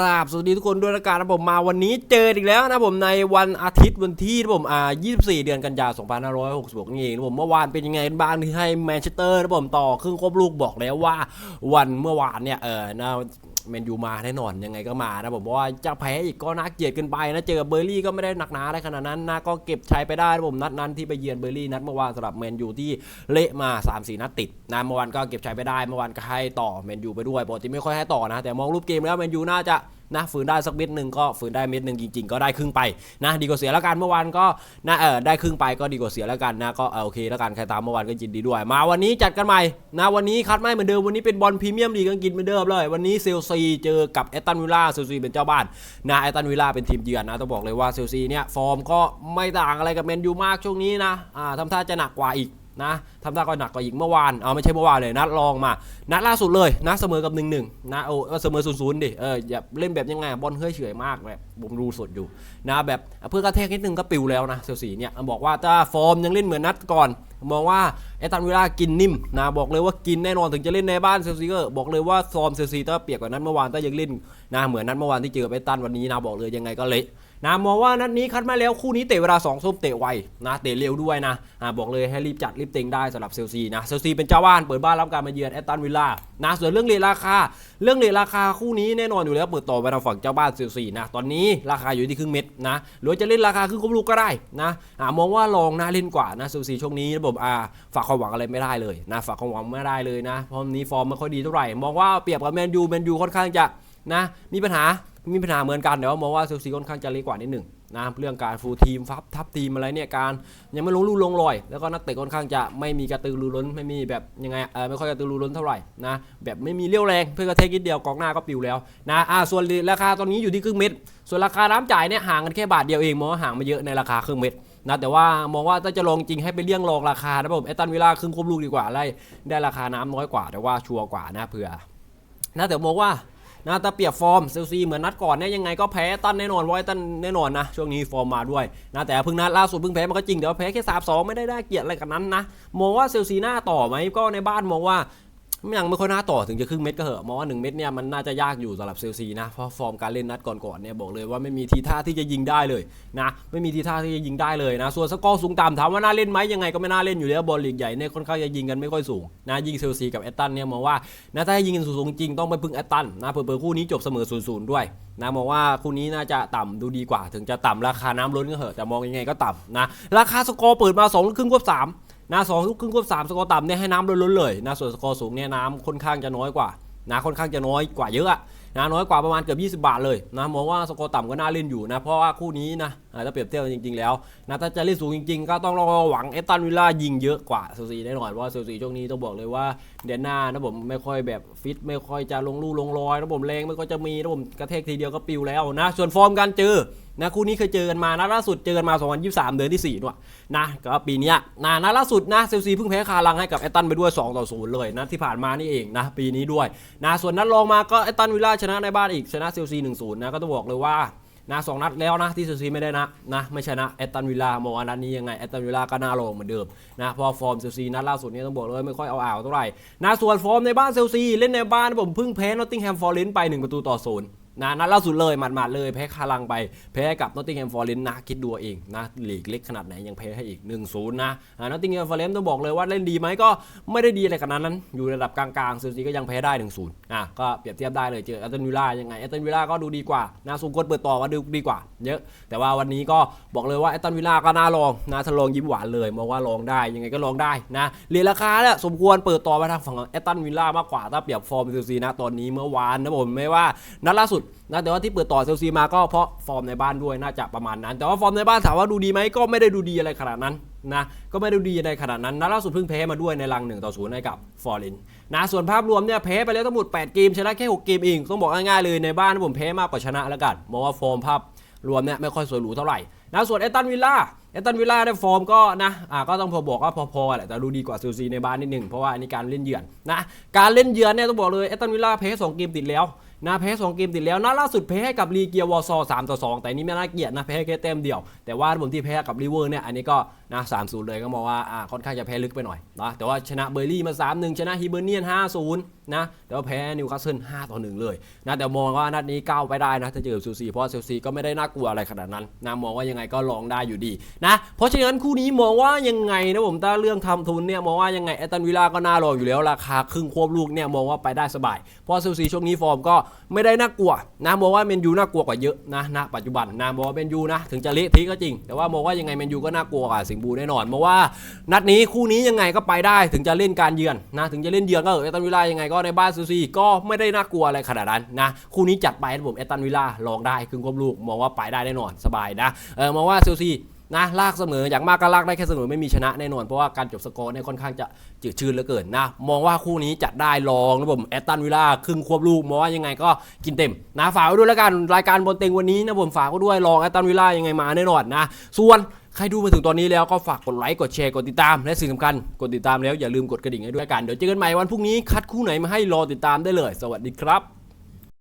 ราบสวัสดีทุกคนด้วยละกันนะผมมาวันนี้เจออีกแล้วนะผมในวันอาทิตย์วันที่นะผมอ่า 24 เดือนกันยายน2566นี่เองนะผมเมื่อวานเป็นยังไงบ้างที่ให้แมนเชสเตอร์นะผมต่อครึ่งครบลูกบอกแล้วว่าวันเมื่อวานเนี่ยเออนะแมนยูมาแน่นอนยังไงก็มานะผมว่าจะแพ้อีกก็น่าเกลียดเกินไปนะเจอเบอร์ลี่ก็ไม่ได้หนักหนาอะไรขนาดนั้นนะก็เก็บชัยไปได้นะผมนัดนั้นที่ไปเยือนเบอร์ลี่นัดเมื่อวานสำหรับแมนยูที่เละมา 3-4 นัดติดนะเมื่อวานก็เก็บชัยไปได้เมื่อวานก็ให้ต่อแมนยูไปด้วยปกติไม่ค่อยให้ต่อนะ แต่มองรูปเกมแล้วแมนยูน่าจะ นะฝืนได้สักเม็ดหนึ่งก็ฝืนได้เม็ดหนึ่งจริง ๆ ก็ได้ครึ่งไปนะดีกว่าเสียแล้วกันเมื่อวานก็นะเออได้ครึ่งไปก็ดีกว่าเสียแล้วกันนะก็เออโอเคแล้วกันใครตามเมื่อวานก็ยินดีด้วย มาวันนี้จัดกันใหม่นะวันนี้คัดไม่เหมือนเดิมวันนี้เป็นบอลพรีเมียมลีกอังกฤษเหมือนเดิมเลย วันนี้เซลซีเจอกับแอตตันวิลล่าเซลซีเป็นเจ้าบ้านนะแอตตันวิลล่าเป็นทีมเยือนนะต้องบอกเลยว่าเซลซีเนี่ยฟอร์มก็ไม่ต่างอะไรกับแมนยูมากช่วงนี้นะอ่าทำท่าจะหนักกว่าอีกนะ ทำท่าก็หนักกว่าอีกเมื่อวาน เอาไม่ใช่เมื่อวานเลยนัดรองมา นัดล่าสุดเลยนะเสมอกับหนึ่งหนึ่งนะโอ้เสมอศูนย์ศูนย์ดิ เอออย่าเล่นแบบยังไงบอลเฮ้ยเฉยมากแบบผมดูสดอยู่นะแบบเพื่อกระแทกนิดนึงก็ปิวแล้วนะเซลซีเนี่ยบอกว่าถ้าฟอร์มยังเล่นเหมือนนัดก่อน มองว่าไอ้ตันวิลากินนิ่มนะบอกเลยว่ากินแน่นอนถึงจะเล่นในบ้านเซลซีก็บอกเลยว่าฟอร์มเซลซีถ้าเปียบกว่านั้นเมื่อวานถ้ายังเล่นนะเหมือนนัดเมื่อวานที่เจอไอ้ตันวันนี้นะบอกเลยยังไงก็เละนะมองว่านัดนี้คัดมาแล้วคู่นี้เตะเวลา2ทุ่มเตะไวนะเตะเร็วด้วยนะบอกเลยให้รีบจัดรีบเต็งได้สำหรับเซลซีนะเซลซีเป็นเจ้าบ้านเปิดบ้านรับการมาเยือนแอตตันวิลล่านะส่วนเรื่องเรทราคา เรื่องเรทราคาคู่นี้แน่นอนอยู่แล้วเปิดต่อไปทางฝั่งเจ้าบ้านเซลซีนะตอนนี้ราคาอยู่ที่ครึ่งเม็ดนะหรือจะเล่นราคาครึ่งครบลูกก็ได้นะมองว่าลองน่าเล่นกว่านะเซลซีช่วงนี้ระบบอาฝากความหวังอะไรไม่ได้เลยนะฝากความหวังไม่ได้เลยนะเพราะนนี้ฟอร์มไม่ค่อยดีเท่าไหร่มองว่าเปรียบกับแมนยูแมนยูค่อนข้างจะนะมีปัญหามีปัญหาเหมือนกันแต่ว่ามองว่าเซลซีค่อนข้างจะเล็กกว่านิดหนึ่ง นะเรื่องการฟูลทีมฟับทับทีมอะไรเนี่ยการยังไม่ลงลู่ลงรอย แล้วก็นักเตะค่อนข้างจะไม่มีกระตือรือร้นไม่มีแบบยังไงเออไม่ค่อยกระตือรือร้นเท่าไหร่นะแบบไม่มีเรี่ยวแรงเพื่อกระเทกนิดเดียวกองหน้าก็ปิวแล้วนะอ่าส่วนราคาตอนนี้อยู่ที่ครึ่งเม็ดส่วนราคาน้ำจ่ายเนี่ยห่างกันแค่บาทเดียวเองมองว่าห่างมาเยอะในราคาครึ่งเม็ดนะแต่ว่ามองว่าถ้าจะลองจริงให้ไปเลี่ยงลองราคานะผมเอตันวิล่าครึ่งควบลูกดีกว่าไล่ได้ราคาน้ำน้อยกว่าแต่ว่าชัวร์กว่านะเผื่อนะแต่มองว่า นะแต่เปรียบฟอร์มเซลซีเหมือนนัดก่อนเนี่ยยังไงก็แพ้ตันแน่นอนไว้ตันแน่นอนนะ ช่วงนี้ฟอร์มมาด้วยนะแต่เพิ่งนัดล่าสุดเพิ่งแพ้มันก็จริงแต่ว่าแพ้แค่สามสองไม่ได้ได้เกียรติอะไรกันนั้นนะมองว่าเซลซีหน้าต่อไหมก็ในบ้านมองว่า ยังไม่ค่อยน่าต่อถึงจะครึ่งเม็ดก็เหอะมองว่าหนึ่งเม็ดเนี่ยมันน่าจะยากอยู่สำหรับเซลซีนะเพราะฟอร์มการเล่นนัดก่อนๆเนี่ยบอกเลยว่าไม่มีทีท่าที่จะยิงได้เลยนะไม่มีทีท่าที่จะยิงได้เลยนะส่วนสกอร์สูงต่ำถามว่าน่าเล่นไหมยังไงก็ไม่น่าเล่นอยู่แล้วบอลลีกใหญ่เนี่ยค่อนข้างจะยิงกันไม่ค่อยสูงนะยิงเชลซีกับแอตตันเนี่ยมองว่านะถ้าให้ยิงกันสูงจริงต้องไปพึ่งแอตตันนะเผื่อคู่นี้จบเสมอ0 0ด้วยนะมองว่าคู่นี้น่าจะต่ำดูดีกว่า ถึงจะต่ำราคาน้ำล้นก็เหอะแต่มองยังไงก็ต่ำนะราคาสกอร์เปิดมา2ครึ่งควบ3 นะสองลูกครึ่งควบ3สกอร์ต่ำเนี่ยให้น้ำล้นๆเลยนะส่วนสกอร์สูงเนี่ยน้ำค่อนข้างจะน้อยกว่านะค่อนข้างจะน้อยกว่าเยอะนะน้อยกว่าประมาณเกือบ20 บาทเลยนะมองว่าสกอร์ต่ำก็น่าเล่นอยู่นะเพราะว่าคู่นี้นะถ้าเปรียบเทียบจริงๆแล้วนะถ้าจะเล่นสูงจริงๆ ก็ต้องรอหวังเอตันวิลล่ายิงเยอะกว่าเซลซีแน่นอนว่าเซลซีช่วงนี้ต้องบอกเลยว่าเดือนหน้านะผมไม่ค่อยแบบฟิตไม่ค่อยจะลงลู่ลงรอยนะผมแรงไม่ค่อยจะมีนะผมกระเทกทีเดียวก็ปิวแล้วนะส่วนฟอร์มการเจอนะคู่นี้เคยเจอกันมานะล่าสุดเจอกันมา 2023 เดือนที่ 4ด้วยนะก็ปีนี้นะนะล่าสุดนะเซลซีเพิ่งแพ้คารังให้กับแอตตันไปด้วย 2 ต่อ 0 เลยนะที่ผ่านมานี่เองนะปีนี้ด้วยนะส่วนนัดรองมาก็แอตตันวิลล่าชนะในบ้านอีกชนะเซลซี 1-0 นะก็ต้องบอกเลยว่านะสองนัดแล้วนะที่เซลซีไม่ได้นะนะไม่ชนะแอตตันวิลล่ามองว่านัดนี้ยังไงแอตตันวิลล่าก็น่าลงเหมือนเดิมนะเพอฟอร์มเซลซีนัดล่าสุดนี้ต้องบอกเลยไม่ค่อยเอาอ่าวเท่าไหร่นะส่วนฟอร์มในบ้านเซลซีเล่นในบ้านผมเพิ่งแพ้นอตติงแฮมฟอร์เรนต์ไป1ประตูต่อศูนย์ นะนัดล่าสุดเลยหมาดๆเลยแพ้คารังไปแพ้กับนอตติงแฮมฟอร์เรนนะคิดดูเองนะหลีกเล็กขนาดไหนยังแพ้ให้อีก 1-0 นะนอตติงแฮมฟอร์เรนต้องบอกเลยว่าเล่นดีไหมก็ไม่ได้ดีอะไรขนาดนั้น อยู่ระดับกลางๆซลซีก็ยังแพ้ได้ 1-0อะก็เปรียบเทียบได้เลยเจอแอตตันวิลล่ายังไงแอตตันวิลล่าก็ดูดีกว่านะสูงกดเปิดต่อมาดูดีกว่าเยอะแต่ว่าวันนี้ก็บอกเลยว่าแอตตันวิลล่าก็น่าลองนะถ้าลองยิ้มหวานเลยมองว่าลองได้ยังไงก็ลองได้นะเรียนราคาเนี่ยสมควรเปิดต่อไปทางฝั่งแอตตันวิลล่ามากกว่าถ้าเปรียบฟอร์มซลซีนะตอนนี้เมื่อวานนะผมไม่ว่านัดล่าสุดนะแต่ว่าที่เปิดต่อเซลซีมาก็เพราะฟอร์มในบ้านด้วยน่าจะประมาณนั้น แต่ว่าฟอร์มในบ้านถามว่าดูดีไหมก็ไม่ได้ดูดีอะไรขนาดนั้นนะก็ไม่ได้ดูดีอะไรขนาดนั้นนัดล่าสุดเพิ่งแพ้มาด้วยในรัง1ต่อ0ให้กับฟอร์เรนนะส่วนภาพรวมเนี่ยแพ้ไปแล้วทั้งหมด8เกมชนะแค่6เกมเองต้องบอกง่ายๆเลยในบ้านผมแพ้มากกว่าชนะแล้วกันมองว่าฟอร์มภาพรวมเนี่ยไม่ค่อยสวยหรูเท่าไหร่นะส่วนเอตันวิลล่าเอตันวิลล่าได้ฟอร์มก็นะอ่าก็ต้องพอบอกว่าพอๆแหละแต่ดูดีกว่าเซลซีในบ้านนิดหนึ่งเพราะว่าอันนี้การเล่นเยือนนะการเล่นเยือนเนี่ยต้องบอกเลยเอตันวิลล่าแพ้สองเกมติดแล้ว นะแพ้2เกมติดแล้วนัดล่าสุดแพ้ให้กับลีเกียวอร์ซอ3ต่อ2แต่นี่ไม่น่าเกลียดนะแพ้แค่แต้มเดียว แต่ว่าผมที่แพ้กับลิเวอร์เนี่ยอันนี้ก็นะ3 0เลยก็มองว่าอ่าค่อนข้างจะแพ้ลึกไปหน่อยนะแต่ว่าชนะเบอร์ลี่มา 3 1 ชนะฮิเบอร์เนียน 5 0 นะแต่ว่าแพ้นิวคาสเซิล5ต่อ1เลยนะแต่มองว่านัดนี้ก้าวไปได้นะถ้าเจอเชลซีเพราะเชลซีก็ไม่ได้น่ากลัวอะไรขนาดนั้นนะมองว่ายังไงก็ลองได้อยู่ดีนะเพราะฉะนั้นคู่นี้มองว่ายังไงนะผมถ้าเรื่องทำทุนเนี่ยมองว่ายังไงแอตตันวิลล่าก็น่าลองอยู่แล้วราคาครึ่งควบลูกเนี่ยมองว่าไปได้สบายเพราะเชลซีช่วงนี้ฟอร์มก็ไม่ได้น่ากลัวนะมองว่าเมนยูน่ากลัวกว่าเยอะนะณปัจจุบันนะมองว่าเมนยูนะถึงจะเละทิ้ก็จริง แต่ว่ามองว่ายังไงเมนยูก็น่ากลัวกว่าสิงห์บูแน่นอนมองว่านัดนี้คู่นี้ยังไงก็ไปได้ถึงจะเล่นการเยือนนะถึงจะเล่นเยือนก็เออแอตันวิล่ายังไงก็ในบ้านเชลซีก็ไม่ได้น่ากลัวอะไรขนาดนั้นนะคู่นี้จัดไปนะผมแอตันวิล่าลองได้ครึ่งควบลูกมองว่าไปได้แน่นอนสบายนะเออมองว่าเชลซี นะลากเสมออย่างมากก็ลากได้แค่เสมอไม่มีชนะแน่นอนเพราะว่าการจบสกอร์เนี่ยค่อนข้างจะจืดชืดเหลือเกินนะมองว่าคู่นี้จัดได้ลองนะผมแอตตันวิลล่าครึ่งควบลูกมองว่ายังไงก็กินเต็มนะฝากไว้ด้วยแล้วกันรายการบนเต็งวันนี้นะผมฝากไว้ด้วยลองแอตตันวิลล่ายังไงมาแน่นอนนะส่วนใครดูมาถึงตอนนี้แล้วก็ฝากกดไลค์ กดแชร์ กดติดตาม และสิ่งสำคัญ กดติดตามแล้วอย่าลืมกดกระดิ่งให้ด้วยกัน เดี๋ยวเจอกันใหม่วันพรุ่งนี้คัดคู่ไหนมาให้รอติดตามได้เลย สวัสดีครับ